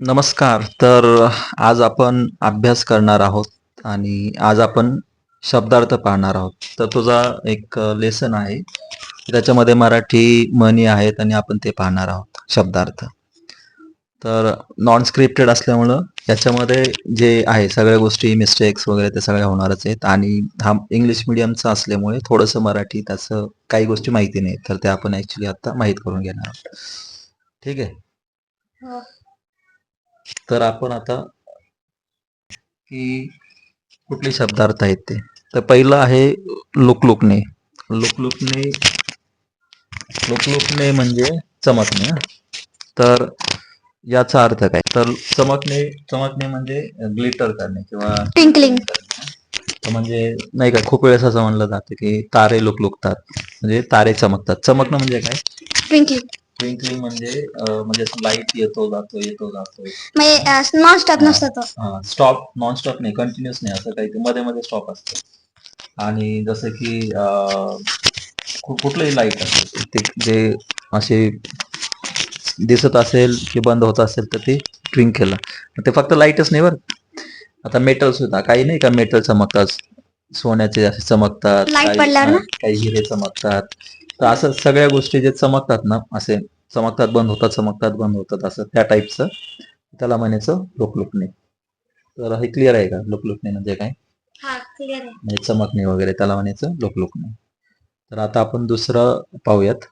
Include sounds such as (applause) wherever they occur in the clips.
नमस्कार. तर आज आपण अभ्यास करणार आहोत आणि आज आपण शब्दार्थ पाहणार आहोत. तर तुझा एक लेसन आहे. त्याच्यामध्ये मराठी म्हणी आहेत आणि आपण ते पाहणार आहोत शब्दार्थ. तर नॉन स्क्रिप्टेड असल्यामुळं याच्यामध्ये जे आहे सगळ्या गोष्टी मिस्टेक्स वगैरे ते सगळ्या होणारच आहेत. आणि हा इंग्लिश मिडियमचा असल्यामुळे थोडंसं मराठी त्याचं काही गोष्टी माहिती नाही तर ते आपण ॲक्च्युली आता माहीत करून घेणार आहोत. ठीक आहे? हो. तर आपण आता की कुठले शब्दार्थ आहेत ते? तर पहिलं आहे लुकलुकणे लुकलुकणे लुकलुकणे म्हणजे चमकणे. तर याचा अर्थ काय? तर चमकणे चमकणे म्हणजे ग्लिटर करणे किंवा ट्विंकलिंग. तर म्हणजे नाही का खूप वेळेस असं म्हणलं जातं की तारे लुकलुकतात. म्हणजे तारे चमकतात. चमकणं म्हणजे काय? ट्विंकलिंग म्हणजे म्हणजे लाइट येतो जातो येतो जातो. नॉन स्टॉप नसतो तो. स्टॉप नॉन स्टॉप नाही कंटिन्युअस नाही असं काही मध्ये मध्ये स्टॉप असतं. आणि जसं की कुठलंही लाइट असेल ते जे असे दिसत असेल की बंद होत असेल तर ते ट्विंक केलं ते फक्त लाईटच नाही बरं. आता मेटल सुद्धा काही नाही का मेटल चमकतात. सोन्याचे असे चमकतात काही हिरे चमकतात. तर असं सगळ्या गोष्टी जे चमकतात ना असे चमकतात बंद होतात चमकतात बंद होतात असं त्या टाईपचं त्याला म्हणायचं लुकलुकणे. तर हे क्लिअर आहे का? लुकलुकणे म्हणजे काय? हा म्हणजे चमकणे वगैरे त्याला म्हणायचं लुकलुकणे. तर आता आपण दुसरं पाहूयात.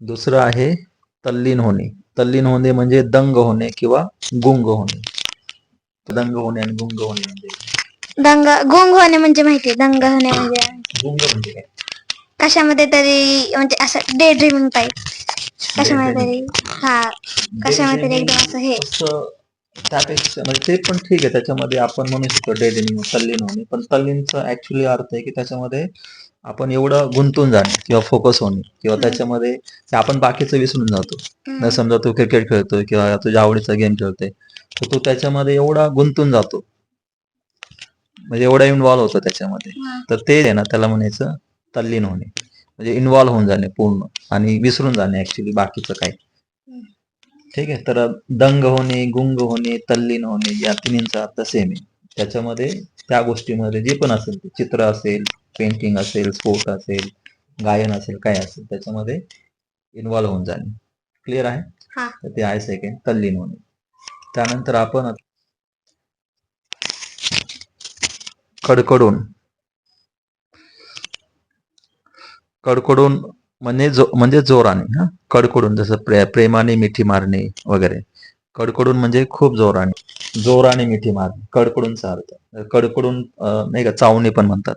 दुसरं आहे तल्लीन होणे. तल्लीन होणे म्हणजे दंग होणे किंवा गुंग होणे. दंग होणे आणि गुंग होणे म्हणजे दंग गुंग होणे म्हणजे माहिती दंग होणे म्हणजे गुंग म्हणजे काय? कशामध्ये तरी म्हणजे असं डे ड्रीमिंग टाईप कशामध्ये तरी. हा कशामध्ये तरी एकदम असं हे. त्यापेक्षा म्हणजे ते पण ठीक आहे त्याच्यामध्ये आपण म्हणू शकतो डेडिंग तल्लीन होणे. पण तल्लीनचा ऍक्च्युली अर्थ आहे की त्याच्यामध्ये आपण एवढं गुंतून जाणे किंवा फोकस होणे. किंवा त्याच्यामध्ये आपण बाकीचं विसरून जातो. समजा तू क्रिकेट खेळतोय किंवा तुझ्या आवडीचा गेम खेळतोय तर तू त्याच्यामध्ये एवढा गुंतून जातो. म्हणजे एवढा इन्व्हॉल्व होतो त्याच्यामध्ये. तर ते आहे ना त्याला म्हणायचं तल्लीन होणे म्हणजे इन्व्हॉल्व होऊन जाणे पूर्ण आणि विसरून जाणे ऍक्च्युली बाकीचं काय हम्म. ठीक आहे तर दंग होणे गुंग होणे तल्लीन होणे या तिन्हींचा अर्थ सेम आहे. त्याच्यामध्ये त्या गोष्टीमध्ये जे पण असेल चित्र असेल पेंटिंग असेल स्पोर्ट असेल गायन असेल काय असेल त्याच्यामध्ये इन्व्हॉल्व होऊन जाणे. क्लिअर आहे? हा. तर ते आहे सेकंड तल्लीन होणे. त्यानंतर आपण कडकडून. कडकडून म्हणजे जो म्हणजे जोराने हा? कडकडून जसं प्रे प्रेमाने मिठी मारणे वगैरे. कडकडून म्हणजे खूप जोराने. जोराने मिठी मारणे. कडकडूनचा अर्थ. कडकडून नाही का चावणे पण म्हणतात.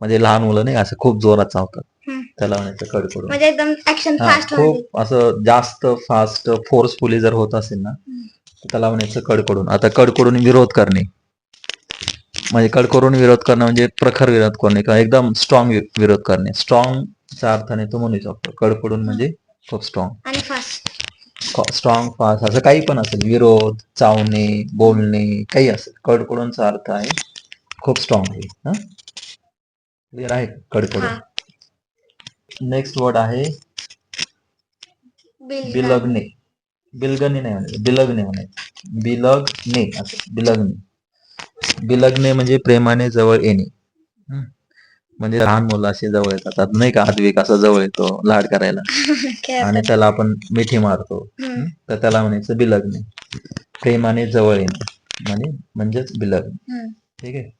म्हणजे लहान मुलं नाही असं खूप जोरात चावतात. त्याला म्हणायचं कडकडून. म्हणजे एकदम ऍक्शन फास्टमध्ये खूप असं जास्त फास्ट फोर्सफुली जर होत असेल ना त्याला म्हणायचं कडकडून. आता कडकडून विरोध करणे. म्हणजे कडकडून विरोध करणं म्हणजे प्रखर विरोध करणे किंवा एकदम स्ट्रॉंग विरोध करणे. स्ट्रॉंगच्या अर्थाने तो म्हणू शकतो. कडकडून म्हणजे खूप स्ट्रॉंग आणि फास्ट स्ट्रॉंग फास्ट असं काही पण असेल. विरोध चावणे बोलणे काही असेल. कडकडूनचा अर्थ आहे खूप स्ट्रॉंग आहे. क्लिअर आहे? कडकडून. नेक्स्ट वर्ड आहे बिल बिलगणे. बिलगणे नाही म्हणायचं. बिलगणे म्हणायचं. बिलगणे असं बिलगणे. बिलगणे म्हणजे प्रेमाने जवळ येणे. म्हणजे लहान मुलं असे जवळ येतात. नाही का? आद्विक असं जवळ येतो लाड करायला. (laughs) आणि त्याला आपण मिठी मारतो. तर त्याला म्हणायचं बिलगणे प्रेमाने जवळ येणे. म्हणजे म्हणजेच बिलगणे ठीक आहे?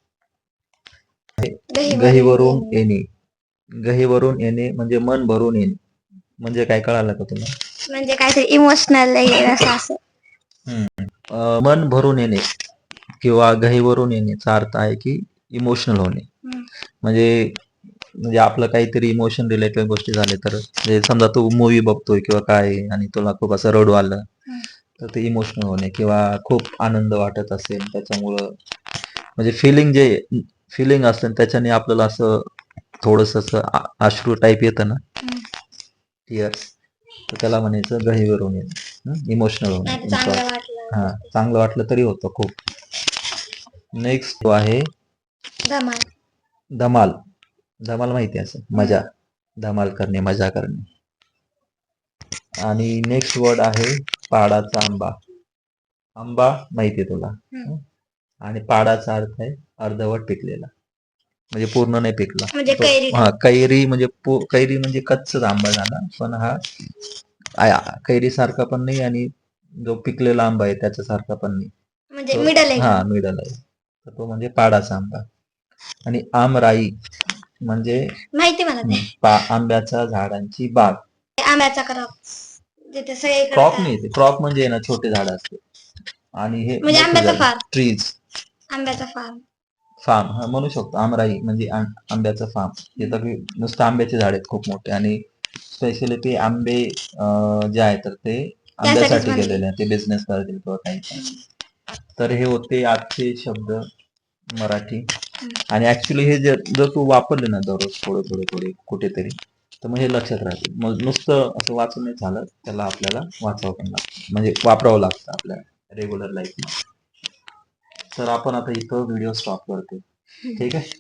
गहीवरून येणे. गहीवरून येणे म्हणजे मन भरून येणे. म्हणजे काय कळालं का तुला? म्हणजे काहीतरी इमोशनल असं असं. अं, मन भरून येणे. किंवा गहीवरून येण्याचा अर्थ आहे की इमोशनल होणे. म्हणजे म्हणजे आपलं काहीतरी इमोशन रिलेटेड गोष्टी झाले तर म्हणजे समजा तू मूवी बघतोय किंवा काय आणि तुला खूप असं रडू आलं. तर ते इमोशनल होणे किंवा खूप आनंद वाटत असेल त्याच्यामुळं म्हणजे फिलिंग जे फिलिंग असते त्याच्याने आपल्याला असं थोडस असं आ- अश्रू टाईप येतं ना. टीयर्स तर त्याला म्हणायचं गहीवरून येणं. इमोशनल होणे. हा चांगलं वाटलं तरी होतं खूप. नेक्स्ट आहे धमाल. धमाल. धमाल माहिती आहे असं. मजा. धमाल करणे मजा करणे. आणि नेक्स्ट वर्ड आहे पाडाचा आंबा. आंबा माहितीये तुला? हम्म. हं? आणि पाडाचा अर्थ आहे अर्धवट पिकलेला. म्हणजे पूर्ण नाही पिकला. म्हणजे तो- हा कैरी म्हणजे कैरी म्हणजे कच्चाच आंबा झाला. पण हा कैरी सारखा पण नाही आणि जो पिकलेला आंबा आहे त्याच्यासारखा पण नाही. म्हणजे तो- आहे हा मिडल आहे. तर तो म्हणजे पाडाचा आंबा. आणि आमराई म्हणजे माहिती मला ते. पा- आंब्याच्या झाडांची बाग. आंब्याचा क्रॉप जिथे सगळे क्रॉप नाही ते क्रॉप म्हणजे ना छोटे झाड असते. आणि हे म्हणजे आंब्याचा फार्म ट्रीज आंब्याचा फार्म फार्म हा म्हणू शकतो आमराई म्हणजे आं- आंब्याचं फार्म तिथं की नुसतं आंब्याचे झाड आहेत खूप मोठे. आणि स्पेशली ते आंबे अं, जे आहेत तर ते आंब्यासाठी. गेलेले आहेत ते बिझनेस करतील किंवा काही पण. तर हे होते आजचे शब्द. मराठी. आणि ऍक्च्युली हे जर जर तू वापरले ना दररोज थोडे थोडे थोडे कुठेतरी तर मग हे लक्षात राहते. मग नुसतं असं वाचून नाही त्याला आपल्याला वाचावं पण लागतं. म्हणजे वापरावं लागतं आपल्या रेग्युलर लाईफ तर आपण आता इथं व्हिडिओ स्टॉप करतो. ठीक आहे?